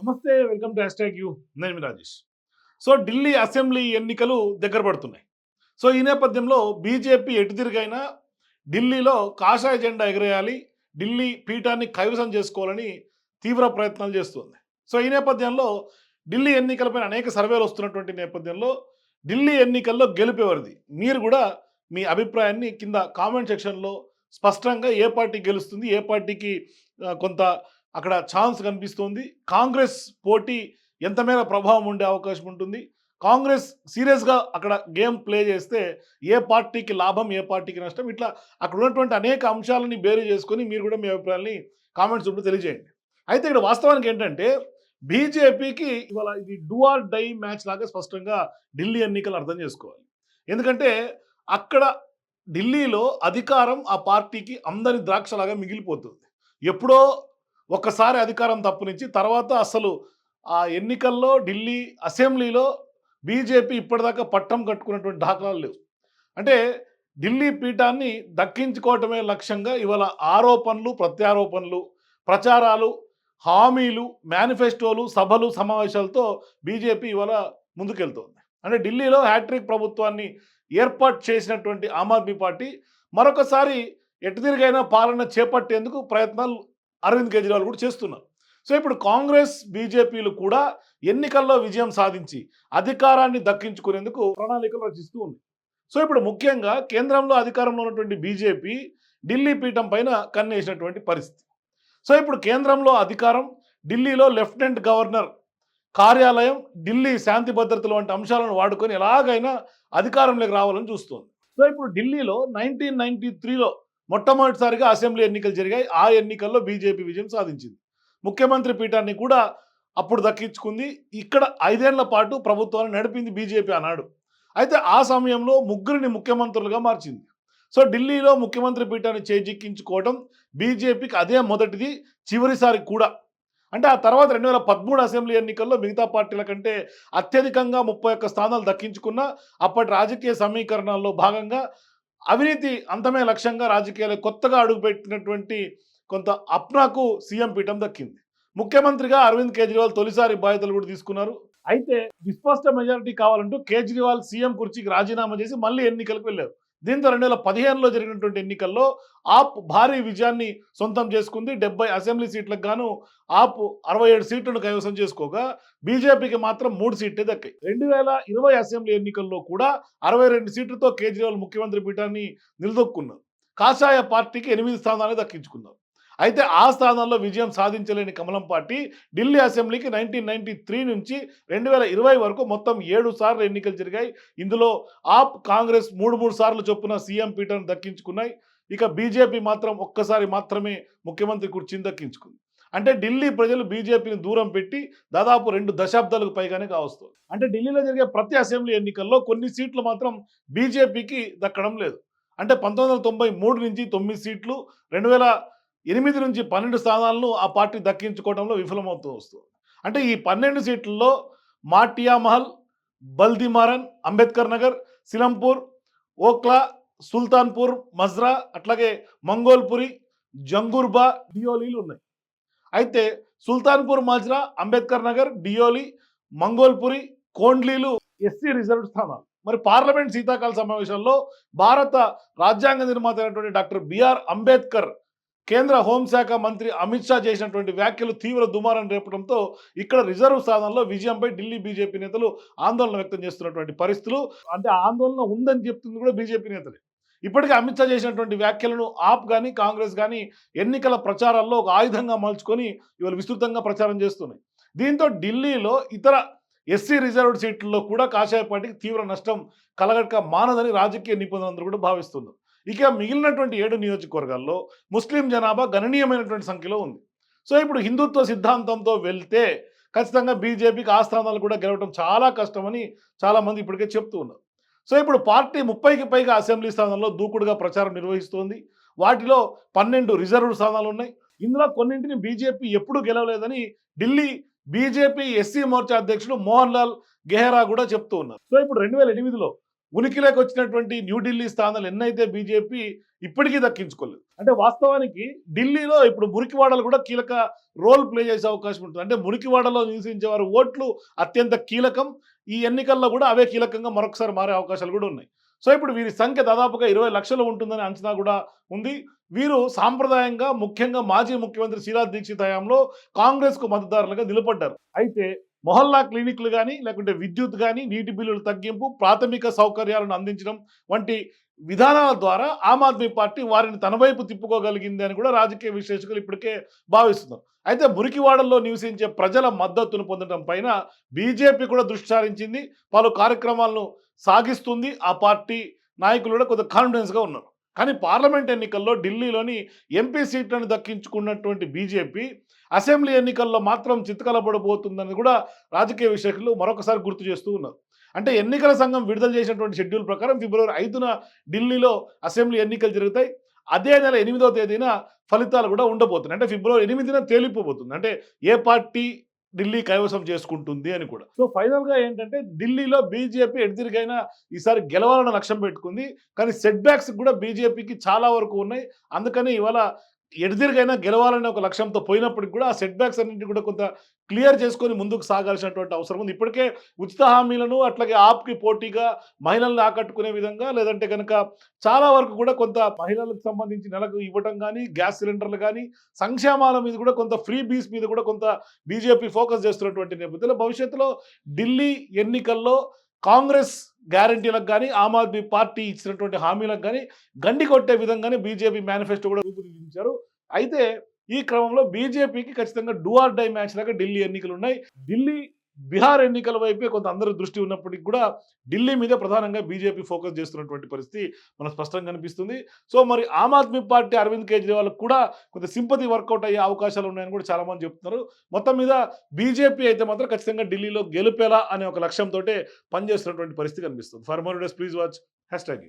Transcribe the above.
నమస్తే welcome to hash you. నేను Rajesh. So Delhi assembly ఎన్నికలు దగ్గర పడుతున్నాయి. సో ఈ నేపథ్యంలో బీజేపీ ఎటు తిరిగైనా ఢిల్లీలో కాషాయ జెండా ఎగరేయాలి ఢిల్లీ పీఠాన్ని కైవసం చేసుకోవాలని తీవ్ర ప్రయత్నాలు చేస్తుంది. సో ఈ నేపథ్యంలో ఢిల్లీ ఎన్నికలపైన అనేక సర్వేలు వస్తున్నటువంటి నేపథ్యంలో ఢిల్లీ ఎన్నికల్లో గెలిపేవారిది మీరు కూడా మీ అభిప్రాయాన్ని కింద కామెంట్ సెక్షన్లో స్పష్టంగా ఏ పార్టీ గెలుస్తుంది ఏ పార్టీకి కొంత అక్కడ ఛాన్స్ కనిపిస్తోంది. కాంగ్రెస్ పోటీ ఎంత మేర ప్రభావం ఉండే అవకాశం ఉంటుంది. కాంగ్రెస్ సీరియస్గా అక్కడ గేమ్ ప్లే చేస్తే ఏ పార్టీకి లాభం ఏ పార్టీకి నష్టం? ఇట్లా అక్కడ ఉన్నటువంటి అనేక అంశాలని బేరు చేసుకొని మీరు కూడా మీ అభిప్రాయాన్ని కామెంట్స్ ఉంటూ తెలియజేయండి. అయితే ఇక్కడ వాస్తవానికి ఏంటంటే బీజేపీకి ఇవాళ ఇది డూ ఆర్ డై మ్యాచ్ లాగా స్పష్టంగా ఢిల్లీ ఎన్నికలు అర్థం చేసుకోవాలి. ఎందుకంటే అక్కడ ఢిల్లీలో అధికారం ఆ పార్టీకి అందరి ద్రాక్షలాగా మిగిలిపోతుంది. ఎప్పుడో ఒక్కసారి అధికారం తప్పునిచ్చి తర్వాత అసలు ఆ ఎన్నికల్లో ఢిల్లీ అసెంబ్లీలో బీజేపీ ఇప్పటిదాకా పట్టం కట్టుకున్నటువంటి దాఖలాలు లేవు. అంటే ఢిల్లీ పీఠాన్ని దక్కించుకోవటమే లక్ష్యంగా ఇవాళ ఆరోపణలు ప్రత్యారోపణలు ప్రచారాలు హామీలు మేనిఫెస్టోలు సభలు సమావేశాలతో బీజేపీ ఇవాళ ముందుకెళ్తోంది. అంటే ఢిల్లీలో హ్యాట్రిక్ ప్రభుత్వాన్ని ఏర్పాటు చేసినటువంటి ఆమ్ ఆద్మీ పార్టీ మరొకసారి ఎటు తిరిగైనా పాలన చేపట్టేందుకు ప్రయత్నాలు అరవింద్ కేజ్రీవాల్ కూడా చేస్తున్నారు. సో ఇప్పుడు కాంగ్రెస్ బీజేపీలు కూడా ఎన్నికల్లో విజయం సాధించి అధికారాన్ని దక్కించుకునేందుకు ప్రణాళికలు రచిస్తూ ఉంది సో ఇప్పుడు ముఖ్యంగా కేంద్రంలో అధికారంలో ఉన్నటువంటి బీజేపీ ఢిల్లీ పీఠం పైన కన్నేసినటువంటి పరిస్థితి. సో ఇప్పుడు కేంద్రంలో అధికారం ఢిల్లీలో లెఫ్టినెంట్ గవర్నర్ కార్యాలయం ఢిల్లీ శాంతి భద్రతలు వంటి అంశాలను వాడుకొని ఎలాగైనా అధికారంలోకి రావాలని చూస్తోంది. సో ఇప్పుడు ఢిల్లీలో నైన్టీన్ నైన్టీ త్రీలో మొట్టమొదటిసారిగా అసెంబ్లీ ఎన్నికలు జరిగాయి. ఆ ఎన్నికల్లో బీజేపీ విజయం సాధించింది. ముఖ్యమంత్రి పీఠాన్ని కూడా అప్పుడు దక్కించుకుంది. ఇక్కడ ఐదేళ్ళ పాటు ప్రభుత్వాన్ని నడిపింది బీజేపీ అన్నాడు అయితే ఆ సమయంలో ముగ్గురిని ముఖ్యమంత్రులుగా మార్చింది. సో ఢిల్లీలో ముఖ్యమంత్రి పీఠాన్ని చేజిక్కించుకోవడం బీజేపీకి అదే మొదటిది చివరిసారి కూడా. అంటే ఆ తర్వాత రెండు వేల పదమూడు అసెంబ్లీ ఎన్నికల్లో మిగతా పార్టీల కంటే అత్యధికంగా ముప్పై ఒక్క స్థానాలు దక్కించుకున్న అప్పటి రాజకీయ సమీకరణాల్లో భాగంగా అవినీతి అంతమే లక్ష్యంగా రాజకీయాలు కొత్తగా అడుగుపెట్టినటువంటి కొంత అప్నాకు సీఎం పీఠం దక్కింది. ముఖ్యమంత్రిగా అరవింద్ కేజ్రీవాల్ తొలిసారి బాధ్యతలు కూడా తీసుకున్నారు. అయితే విస్పష్ట మెజారిటీ కావాలంటూ కేజ్రీవాల్ సీఎం కుర్చీకి రాజీనామా చేసి మళ్ళీ ఎన్నికలకు వెళ్ళారు. దీంతో రెండు వేల పదిహేనులో జరిగినటువంటి ఎన్నికల్లో ఆప్ భారీ విజయాన్ని సొంతం చేసుకుంది డెబ్బై అసెంబ్లీ సీట్లకు గాను ఆప్ అరవై ఏడు సీట్లను కైవసం చేసుకోగా బీజేపీకి మాత్రం మూడు సీట్లే దక్కాయి. రెండు వేల ఇరవై అసెంబ్లీ ఎన్నికల్లో కూడా అరవై రెండు సీట్లతో కేజ్రీవాల్ ముఖ్యమంత్రి పీఠాన్ని నిలదొక్కున్నారు. కాషాయ పార్టీకి ఎనిమిది స్థానాలు దక్కించుకున్నారు. అయితే ఆ స్థానంలో విజయం సాధించలేని కమలం పార్టీ ఢిల్లీ అసెంబ్లీకి నైన్టీన్ నైన్టీ త్రీ నుంచి రెండు వేల ఇరవై వరకు మొత్తం ఏడు సార్లు ఎన్నికలు జరిగాయి. ఇందులో ఆప్ కాంగ్రెస్ మూడు మూడు సార్లు చొప్పున సీఎం పీటర్ను దక్కించుకున్నాయి. ఇక బీజేపీ మాత్రం ఒక్కసారి మాత్రమే ముఖ్యమంత్రి కుర్చీని దక్కించుకుంది. అంటే ఢిల్లీ ప్రజలు బీజేపీని దూరం పెట్టి దాదాపు రెండు దశాబ్దాలకు పైగానే కావస్తుంది. అంటే ఢిల్లీలో జరిగే ప్రతి అసెంబ్లీ ఎన్నికల్లో కొన్ని సీట్లు మాత్రం బీజేపీకి దక్కడం లేదు. అంటే పంతొమ్మిది వందల తొంభై మూడు నుంచి తొమ్మిది సీట్లు రెండు వేల ఎనిమిది నుంచి పన్నెండు స్థానాలను ఆ పార్టీ దక్కించుకోవడంలో విఫలమవుతూ వస్తుంది. అంటే ఈ పన్నెండు సీట్లలో మాటియా మహల్ బల్దిమారన్ అంబేద్కర్ నగర్ సిలంపూర్ ఓక్లా సుల్తాన్పూర్ మజ్రా అట్లాగే మంగోల్పురి జంగూర్బా డియోలీలు ఉన్నాయి. అయితే సుల్తాన్పూర్ మజ్రా అంబేద్కర్ నగర్ డియోలి మంగోల్పురి కోండ్లీలు ఎస్సీ రిజర్వ్ స్థానాలు. మరి పార్లమెంట్ శీతాకాల సమావేశాల్లో భారత రాజ్యాంగ నిర్మాత అయినటువంటి డాక్టర్ బిఆర్ అంబేద్కర్ కేంద్ర హోంశాఖ మంత్రి అమిత్ షా చేసినటువంటి వ్యాఖ్యలు తీవ్ర దుమారం రేపడంతో ఇక్కడ రిజర్వ్ స్థానంలో విజయంపై ఢిల్లీ బీజేపీ నేతలు ఆందోళన వ్యక్తం చేస్తున్నటువంటి పరిస్థితులు. అంటే ఆందోళన ఉందని చెప్తుంది కూడా బీజేపీ నేతలే. ఇప్పటికే అమిత్ షా చేసినటువంటి వ్యాఖ్యలను ఆప్ కానీ కాంగ్రెస్ కానీ ఎన్నికల ప్రచారాల్లో ఒక ఆయుధంగా మలుచుకొని ఇవాళ విస్తృతంగా ప్రచారం చేస్తున్నాయి. దీంతో ఢిల్లీలో ఇతర ఎస్సీ రిజర్వ్డ్ సీట్లలో కూడా కాషాయ పార్టీకి తీవ్ర నష్టం కలగట్క మానదని రాజకీయ నిపుణులందరూ కూడా భావిస్తున్నారు. ఇక మిగిలినటువంటి ఏడు నియోజకవర్గాల్లో ముస్లిం జనాభా గణనీయమైనటువంటి సంఖ్యలో ఉంది. సో ఇప్పుడు హిందుత్వ సిద్ధాంతంతో వెళ్తే ఖచ్చితంగా బీజేపీకి ఆ స్థానాలు కూడా గెలవడం చాలా కష్టమని చాలామంది ఇప్పటికే చెప్తూ ఉన్నారు. సో ఇప్పుడు పార్టీ ముప్పైకి పైగా అసెంబ్లీ స్థానాల్లో దూకుడుగా ప్రచారం నిర్వహిస్తోంది. వాటిలో పన్నెండు రిజర్వ్డ్ స్థానాలు ఉన్నాయి. ఇందులో కొన్నింటిని బీజేపీ ఎప్పుడూ గెలవలేదని ఢిల్లీ బీజేపీ ఎస్సీ మోర్చా అధ్యక్షుడు మోహన్ లాల్ గెహ్రా కూడా చెప్తూ ఉన్నారు. సో ఇప్పుడు రెండు వేల ఎనిమిదిలో ఉనికిలోకి వచ్చినటువంటి న్యూఢిల్లీ స్థానాలు ఎన్నైతే బీజేపీ ఇప్పటికీ దక్కించుకోలేదు. అంటే వాస్తవానికి ఢిల్లీలో ఇప్పుడు మురికివాడలు కూడా కీలక రోల్ ప్లే చేసే అవకాశం ఉంటుంది. అంటే మురికివాడలో నివసించే వారి ఓట్లు అత్యంత కీలకం. ఈ ఎన్నికల్లో కూడా అవే కీలకంగా మరొకసారి మారే అవకాశాలు కూడా ఉన్నాయి. సో ఇప్పుడు వీరి సంఖ్య దాదాపుగా ఇరవై లక్షలు ఉంటుందని అంచనా కూడా ఉంది. వీరు సాంప్రదాయంగా ముఖ్యంగా మాజీ ముఖ్యమంత్రి శీలా దీక్షిత్ హయాంలో కాంగ్రెస్కు మద్దతుదారులుగా నిలబడ్డారు. అయితే మొహల్లా క్లినిక్లు కానీ లేకుంటే విద్యుత్ కానీ నీటి బిల్లుల తగ్గింపు ప్రాథమిక సౌకర్యాలను అందించడం వంటి విధానాల ద్వారా ఆమ్ ఆద్మీ పార్టీ వారిని తన వైపు తిప్పుకోగలిగింది అని కూడా రాజకీయ విశ్లేషకులు ఇప్పటికే భావిస్తున్నారు. అయితే మురికివాడల్లో నివసించే ప్రజల మద్దతును పొందడం పైన బీజేపీ కూడా దృష్టి సారించింది పలు కార్యక్రమాలను సాగిస్తుంది. ఆ పార్టీ నాయకులు కూడా కొంత కాన్ఫిడెన్స్గా ఉన్నారు. కానీ పార్లమెంట్ ఎన్నికల్లో ఢిల్లీలోని ఎంపీ సీట్లను దక్కించుకున్నటువంటి బీజేపీ అసెంబ్లీ ఎన్నికల్లో మాత్రం చిత్తకలబడబోతుందని కూడా రాజకీయ విశ్లేషకులు మరొకసారి గుర్తు చేస్తూ ఉన్నారు. అంటే ఎన్నికల సంఘం విడుదల చేసినటువంటి షెడ్యూల్ ప్రకారం ఫిబ్రవరి ఐదున ఢిల్లీలో అసెంబ్లీ ఎన్నికలు జరుగుతాయి. అదే నెల ఎనిమిదో తేదీన ఫలితాలు కూడా ఉండబోతున్నాయి. అంటే ఫిబ్రవరి ఎనిమిదిన తేలిపోబోతుంది. అంటే ఏ పార్టీ ఢిల్లీ కైవసం చేసుకుంటుంది అని కూడా. సో ఫైనల్గా ఏంటంటే ఢిల్లీలో బీజేపీ ఎడిదిరిగైనా ఈసారి గెలవాలన్న లక్ష్యం పెట్టుకుంది. కానీ సెట్ బ్యాక్స్ కూడా బీజేపీకి చాలా వరకు ఉన్నాయి. అందుకని ఇవాళ ఎడిదిరిగైనా గెలవాలనే ఒక లక్ష్యంతో పోయినప్పటికి కూడా ఆ సెట్ బ్యాక్స్ అన్నింటి కూడా కొంత క్లియర్ చేసుకొని ముందుకు సాగాల్సినటువంటి అవసరం ఉంది. ఇప్పటికే ఉచిత హామీలను అట్లాగే ఆప్కి పోటీగా మహిళలను ఆకట్టుకునే విధంగా లేదంటే కనుక చాలా వరకు కూడా కొంత మహిళలకు సంబంధించి నెలకు ఇవ్వటం కానీ గ్యాస్ సిలిండర్లు కానీ సంక్షేమాల మీద కూడా కొంత ఫ్రీ బీస్ మీద కూడా కొంత బీజేపీ ఫోకస్ చేస్తున్నటువంటి నేపథ్యంలో భవిష్యత్తులో ఢిల్లీ ఎన్నికల్లో కాంగ్రెస్ గ్యారంటీలకు కానీ ఆమ్ ఆద్మీ పార్టీ ఇచ్చినటువంటి హామీలకు కానీ గండి కొట్టే విధంగానే బీజేపీ మేనిఫెస్టో కూడా రూపుదిద్దించారు. అయితే ఈ క్రమంలో బీజేపీకి ఖచ్చితంగా డూ ఆర్ డై మ్యాచ్ లాగా ఢిల్లీ ఎన్నికలు ఉన్నాయి ఢిల్లీ బీహార్ ఎన్నికల వైపే కొంత అందరి దృష్టి ఉన్నప్పటికీ కూడా ఢిల్లీ మీద ప్రధానంగా బీజేపీ ఫోకస్ చేస్తున్నటువంటి పరిస్థితి మనకు స్పష్టంగా కనిపిస్తుంది. సో మరి ఆమ్ ఆద్మీ పార్టీ అరవింద్ కేజ్రీవాల్ కూడా కొంత సింపతి వర్కౌట్ అయ్యే అవకాశాలు ఉన్నాయని కూడా చాలా మంది చెప్తున్నారు. మొత్తం మీద బీజేపీ అయితే మాత్రం ఖచ్చితంగా ఢిల్లీలో గెలిపేలా అనే ఒక లక్ష్యంతో పనిచేస్తున్నటువంటి పరిస్థితి కనిపిస్తుంది. For more days please watch hashtag